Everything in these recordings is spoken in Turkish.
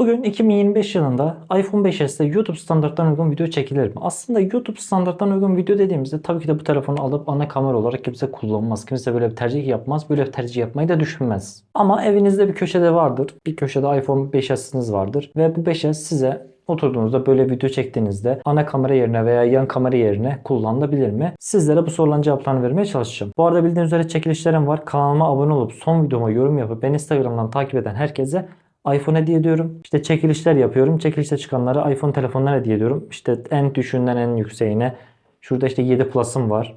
Bugün 2025 yılında iPhone 5s'te YouTube standartlarına uygun video çekilir mi? Aslında YouTube standartlarına uygun video dediğimizde tabii ki de bu telefonu alıp ana kamera olarak kimse kullanmaz. Kimse böyle bir tercih yapmaz. Böyle bir tercih yapmayı da düşünmez. Ama evinizde bir köşede vardır. Bir köşede iPhone 5s'iniz vardır. Ve bu 5s size oturduğunuzda böyle video çektiğinizde ana kamera yerine veya yan kamera yerine kullanılabilir mi? Sizlere bu soruların cevaplarını vermeye çalışacağım. Bu arada bildiğiniz üzere çekilişlerim var. Kanalıma abone olup son videoma yorum yapıp beni Instagram'dan takip eden herkese iPhone hediye ediyorum. İşte çekilişler yapıyorum. Çekilişte çıkanlara iPhone telefonlar hediye ediyorum. İşte en düşüğünden en yükseğine. Şurada işte 7 Plus'ım var.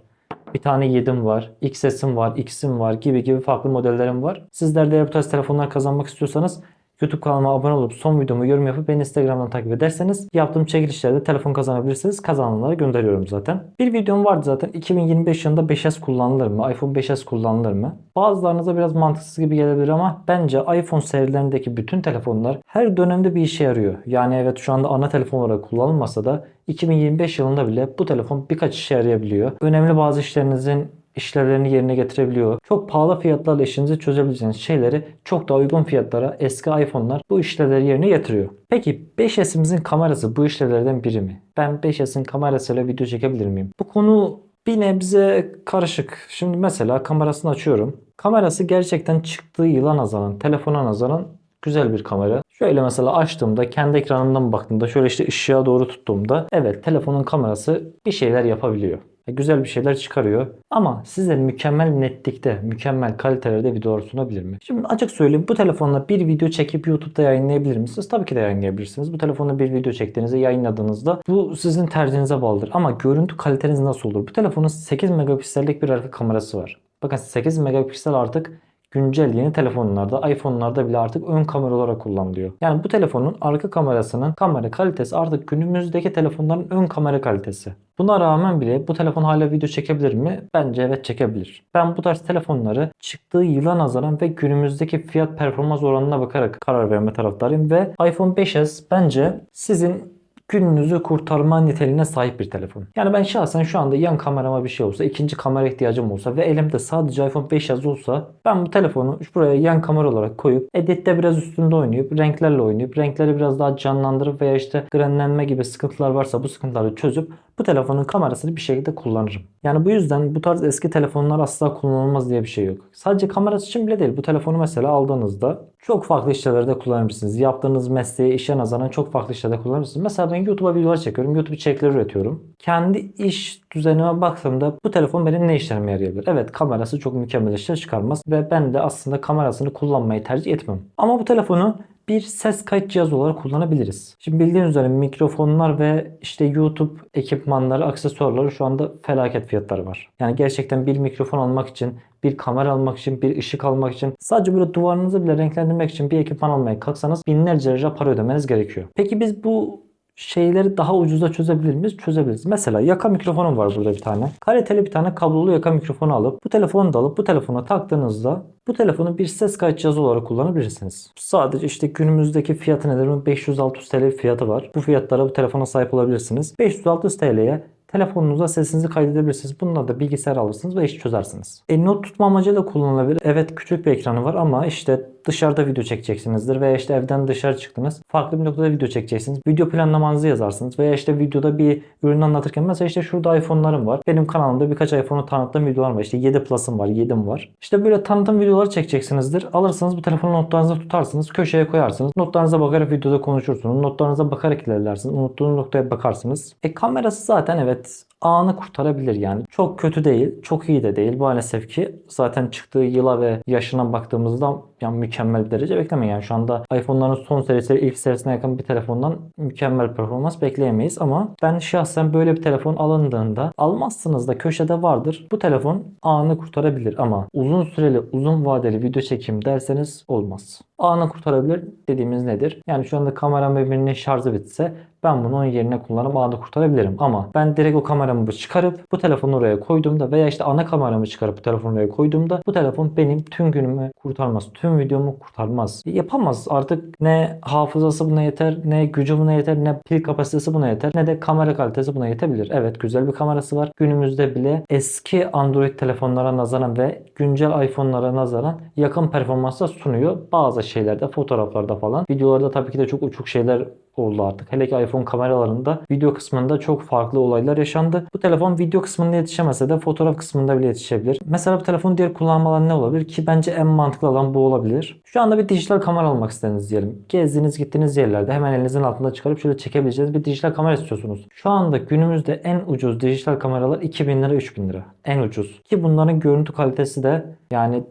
Bir tane 7'm var. XS'im var. X'im var gibi gibi farklı modellerim var. Sizler de bu tarz telefonlar kazanmak istiyorsanız YouTube kanalıma abone olup son videomu yorum yapıp beni Instagram'dan takip ederseniz yaptığım çekilişlerde telefon kazanabilirsiniz. Kazananlara gönderiyorum zaten. Bir videom vardı zaten. 2025 yılında 5S kullanılır mı? iPhone 5S kullanılır mı? Bazılarınıza biraz mantıksız gibi gelebilir ama bence iPhone serilerindeki bütün telefonlar her dönemde bir işe yarıyor. Yani evet şu anda ana telefon olarak kullanılmasa da 2025 yılında bile bu telefon birkaç işe yarayabiliyor. Önemli bazı işlerinizin işlevlerini yerine getirebiliyor. Çok pahalı fiyatlarla işinizi çözebileceğiniz şeyleri çok daha uygun fiyatlara eski iPhone'lar bu işlevleri yerine getiriyor. Peki 5S'imizin kamerası bu işlevlerden biri mi? Ben 5S'in kamerasıyla video çekebilir miyim? Bu konu bir nebze karışık. Şimdi mesela kamerasını açıyorum. Kamerası gerçekten çıktığı yıla nazaran, telefona nazaran güzel bir kamera. Şöyle mesela açtığımda kendi ekranımdan baktığımda şöyle işte ışığa doğru tuttuğumda evet telefonun kamerası bir şeyler yapabiliyor. E, Güzel bir şeyler çıkarıyor. Ama size mükemmel netlikte, mükemmel kalitelerde videolar sunabilir mi? Şimdi açık söyleyeyim bu telefonla bir video çekip YouTube'da yayınlayabilir misiniz? Tabii ki de yayınlayabilirsiniz. Bu telefonla bir video çektiğinizde yayınladığınızda bu sizin tercihinize bağlıdır. Ama görüntü kaliteniz nasıl olur? Bu telefonun 8 megapiksellik bir arka kamerası var. Bakın 8 megapiksel artık güncel yeni telefonlarda, iPhone'larda bile artık ön kamera olarak kullanılıyor. Yani bu telefonun arka kamerasının kamera kalitesi artık günümüzdeki telefonların ön kamera kalitesi. Buna rağmen bile bu telefon hala video çekebilir mi? Bence evet çekebilir. Ben bu tarz telefonları çıktığı yıla nazaran ve günümüzdeki fiyat performans oranına bakarak karar verme taraftarıyım ve iPhone 5s bence sizin gününüzü kurtarma niteliğine sahip bir telefon. Yani ben şahsen şu anda yan kamerama bir şey olsa, ikinci kamera ihtiyacım olsa ve elimde sadece iPhone 5 yazı olsa ben bu telefonu buraya yan kamera olarak koyup editte biraz üstünde oynayıp renklerle oynayıp renkleri biraz daha canlandırıp veya işte grenlenme gibi sıkıntılar varsa bu sıkıntıları çözüp bu telefonun kamerasını bir şekilde kullanırım. Yani bu yüzden bu tarz eski telefonlar asla kullanılmaz diye bir şey yok. Sadece kamerası için bile değil. Bu telefonu mesela aldığınızda çok farklı işlerde kullanabilirsiniz. Yaptığınız mesleğe, işe nazaran çok farklı işlerde kullanabilirsiniz. Mesela ben YouTube'a videolar çekiyorum. YouTube içerikleri üretiyorum. Kendi iş düzenime baktığımda bu telefon benim ne işlerime yarayabilir? Evet kamerası çok mükemmel işler çıkarmaz ve ben de aslında kamerasını kullanmayı tercih etmem. Ama bu telefonu bir ses kayıt cihazı olarak kullanabiliriz. Şimdi bildiğiniz üzere mikrofonlar ve işte YouTube ekipmanları, aksesuarları şu anda felaket fiyatları var. Yani gerçekten bir mikrofon almak için, bir kamera almak için, bir ışık almak için, sadece böyle duvarınızı bile renklendirmek için bir ekipman almaya kalksanız binlerce lira para ödemeniz gerekiyor. Peki biz bu şeyleri daha ucuza çözebilir miyiz? Çözebiliriz. Mesela yaka mikrofonum var burada bir tane. Kaliteli bir tane kablolu yaka mikrofonu alıp bu telefonu da alıp bu telefona taktığınızda bu telefonu bir ses kayıt cihazı olarak kullanabilirsiniz. Sadece işte günümüzdeki fiyatı nedir? 500-600 TL fiyatı var. Bu fiyatlara bu telefona sahip olabilirsiniz. 500-600 TL'ye telefonunuza sesinizi kaydedebilirsiniz. Bununla da bilgisayar alırsınız ve iş çözersiniz. E, not tutma amacıyla kullanılabilir. Evet küçük bir ekranı var ama işte dışarıda video çekeceksinizdir veya işte evden dışarı çıktınız. Farklı bir noktada video çekeceksiniz. Video planlamanızı yazarsınız veya işte videoda bir ürünü anlatırken mesela işte şurada iPhone'larım var. Benim kanalımda birkaç iPhone'u tanıttığım videolar var. İşte 7 Plus'ım var, 7'm var. İşte böyle tanıtım videoları çekeceksinizdir. Alırsınız bu telefonu notlarınızı tutarsınız. Köşeye koyarsınız. Notlarınıza bakarak videoda konuşursunuz. Notlarınıza bakarak ilerlersiniz. Unuttuğunuz noktaya bakarsınız. E kamerası zaten evet anı kurtarabilir yani. Çok kötü değil, çok iyi de değil maalesef ki. Zaten çıktığı yıla ve yaşına baktığımızda yani mükemmel bir derece beklemeyin. Yani şu anda iPhone'ların son serisi ilk serisine yakın bir telefondan mükemmel performans bekleyemeyiz ama ben şahsen böyle bir telefon alındığında almazsınız da köşede vardır. Bu telefon anı kurtarabilir ama uzun süreli, uzun vadeli video çekim derseniz olmaz. Anı kurtarabilir dediğimiz nedir? Yani şu anda kameram ve birinin şarjı bitse ben bunu onun yerine kullanıp anı kurtarabilirim. Ama ben direkt o kameramı çıkarıp bu telefonu oraya koyduğumda veya işte ana kameramı çıkarıp bu telefonu oraya koyduğumda bu telefon benim tüm günümü kurtarmaz. Tüm videomu kurtarmaz. Yapamaz. Artık ne hafızası buna yeter, ne gücü buna yeter, ne pil kapasitesi buna yeter, ne de kamera kalitesi buna yetebilir. Evet güzel bir kamerası var. Günümüzde bile eski Android telefonlara nazaran ve güncel iPhone'lara nazaran yakın performansla sunuyor. Bazı şeylerde, fotoğraflarda falan. Videolarda tabii ki de çok uçuk şeyler oldu artık. Hele ki iPhone kameralarında video kısmında çok farklı olaylar yaşandı. Bu telefon video kısmında yetişemese de fotoğraf kısmında bile yetişebilir. Mesela bu telefonun diğer kullanma ne olabilir ki bence en mantıklı alan bu olabilir. Şu anda bir dijital kamera almak istediniz diyelim. Gezdiğiniz gittiğiniz yerlerde hemen elinizin altında çıkarıp şöyle çekebileceğiniz bir dijital kamera istiyorsunuz. Şu anda günümüzde en ucuz dijital kameralar 2000 lira 3000 lira. En ucuz. Ki bunların görüntü kalitesi de yani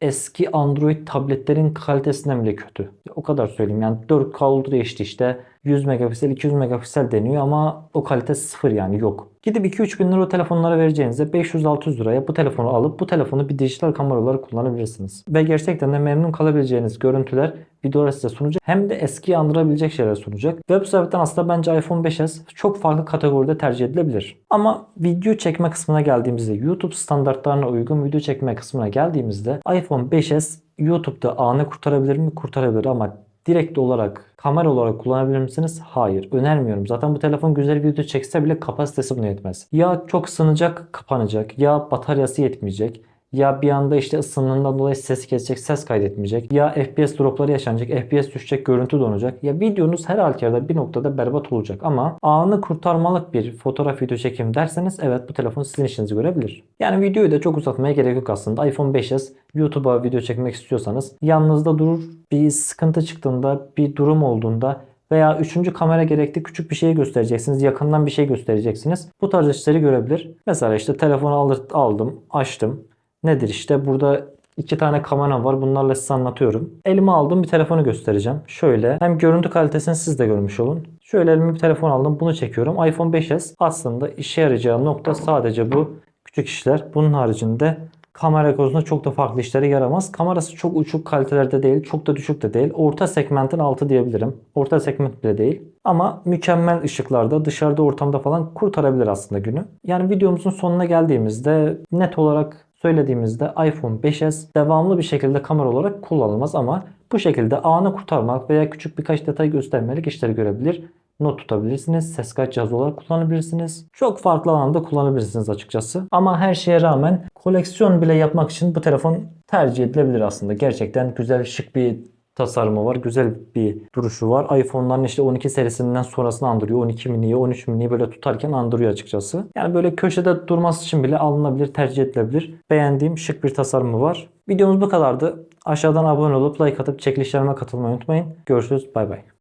eski Android tabletlerin kalitesinden bile kötü. O kadar söyleyeyim. Yani 4K Ultra HD işte 100 megapiksel 200 megapiksel deniyor ama o kalite sıfır yani yok. Gidip 2-3 bin lira o telefonlara vereceğinize 500-600 liraya bu telefonu alıp bu telefonu bir dijital kamera olarak kullanabilirsiniz. Ve gerçekten de memnun kalabileceğiniz görüntüler videolar size sunacak. Hem de eskiyi andırabilecek şeyler sunacak. Ve bu sebepten aslında bence iPhone 5s çok farklı kategoride tercih edilebilir. Ama video çekme kısmına geldiğimizde YouTube standartlarına uygun video çekme kısmına geldiğimizde iPhone 5s YouTube'da anı kurtarabilir mi? Kurtarabilir ama direkt olarak kamera olarak kullanabilir misiniz? Hayır. Önermiyorum. Zaten bu telefon güzel video çekse bile kapasitesi buna yetmez. Ya çok ısınacak, kapanacak. Ya bataryası yetmeyecek. Ya bir anda işte ısındığından dolayı ses kesecek, ses kaydetmeyecek. Ya FPS dropları yaşanacak, FPS düşecek, görüntü donacak. Ya videonuz her halükarda bir noktada berbat olacak. Ama anı kurtarmalık bir fotoğraf video çekim derseniz evet bu telefon sizin işinizi görebilir. Yani videoyu da çok uzatmaya gerek yok aslında. iPhone 5s YouTube'a video çekmek istiyorsanız yanınızda durur. Bir sıkıntı çıktığında, bir durum olduğunda veya üçüncü kamera gerekli küçük bir şey göstereceksiniz. Yakından bir şey göstereceksiniz. Bu tarz işleri görebilir. Mesela işte telefonu aldım, açtım. Nedir işte burada iki tane kamera var. Bunlarla size anlatıyorum. Elime aldım bir telefonu göstereceğim. Şöyle hem görüntü kalitesini siz de görmüş olun. Şöyle elime bir telefon aldım. Bunu çekiyorum. iPhone 5s aslında işe yarayacağı nokta sadece bu küçük işler. Bunun haricinde kamera konusunda çok da farklı işlere yaramaz. Kamerası çok uçuk kalitelerde değil, çok da düşük de değil. Orta segmentin altı diyebilirim. Orta segment bile değil. Ama mükemmel ışıklarda, dışarıda ortamda falan kurtarabilir aslında günü. Yani videomuzun sonuna geldiğimizde net olarak söylediğimizde iPhone 5s devamlı bir şekilde kamera olarak kullanılmaz ama bu şekilde anı kurtarmak veya küçük birkaç detay göstermelik işleri görebilir. Not tutabilirsiniz. Ses kayıt cihazı olarak kullanabilirsiniz. Çok farklı alanda kullanabilirsiniz açıkçası. Ama her şeye rağmen koleksiyon bile yapmak için bu telefon tercih edilebilir aslında. Gerçekten güzel, şık bir tasarımı var. Güzel bir duruşu var. iPhone'ların işte 12 serisinden sonrasını andırıyor. 12 mini'yi, 13 mini'yi böyle tutarken andırıyor açıkçası. Yani böyle köşede durması için bile alınabilir, tercih edilebilir. Beğendiğim şık bir tasarımı var. Videomuz bu kadardı. Aşağıdan abone olup like atıp çekilişlerime katılmayı unutmayın. Görüşürüz. Bay bay.